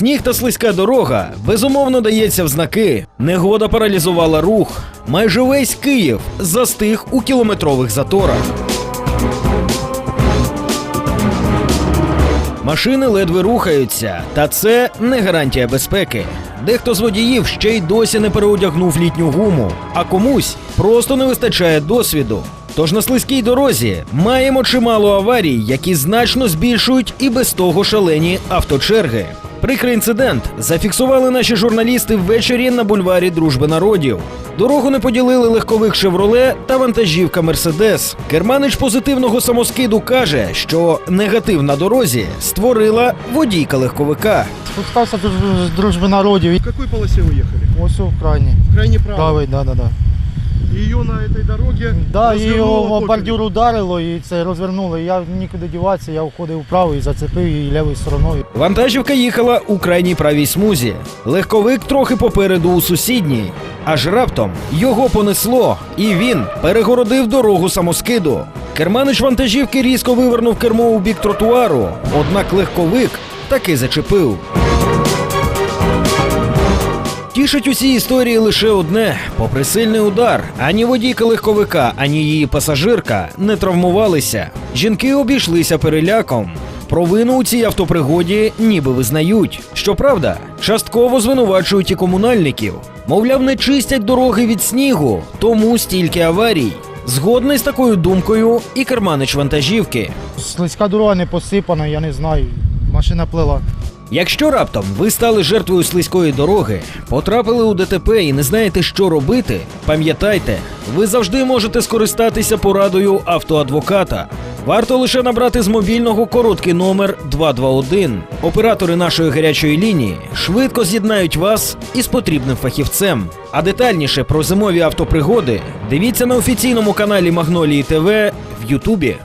Сніг та слизька дорога безумовно дається в знаки. Негода паралізувала рух. Майже весь Київ застиг у кілометрових заторах. Машини ледве рухаються, та це не гарантія безпеки. Дехто з водіїв ще й досі не переодягнув літню гуму, а комусь просто не вистачає досвіду. Тож на слизькій дорозі маємо чимало аварій, які значно збільшують і без того шалені авточерги. Прикрий інцидент зафіксували наші журналісти ввечері на бульварі Дружби народів. Дорогу не поділили легковик Шевроле та вантажівка Мерседес. Керманич позитивного самоскиду каже, що негатив на дорозі створила водійка легковика. Спускався з дружби народів. В какой полосе вы ехали? Ось у крайній. Крайне право. Правий, да, да, да. Этой дороге Да, і його бордюр ударило і це розвернуло. І Я нікуди діватися, я входив вправо і зацепив її лівою стороною. Вантажівка їхала у крайній правій смузі. Легковик трохи попереду у сусідній. Аж раптом його понесло, і він перегородив дорогу самоскиду. Керманич вантажівки різко вивернув кермо у бік тротуару, однак легковик таки зачепив. Тішить у цій історії лише одне: попри сильний удар, ані водійка легковика, ані її пасажирка не травмувалися. Жінки обійшлися переляком. Провину у цій автопригоді ніби визнають. Щоправда, частково звинувачують і комунальників. Мовляв, не чистять дороги від снігу, тому стільки аварій. Згодний з такою думкою і керманич вантажівки. Слизька дорога не посипана, я не знаю. Машина плила. Якщо раптом ви стали жертвою слизької дороги, потрапили у ДТП і не знаєте, що робити, пам'ятайте, ви завжди можете скористатися порадою автоадвоката. Варто лише набрати з мобільного короткий номер 221. Оператори нашої гарячої лінії швидко з'єднають вас із потрібним фахівцем. А детальніше про зимові автопригоди дивіться на офіційному каналі Магнолії ТВ в Ютубі.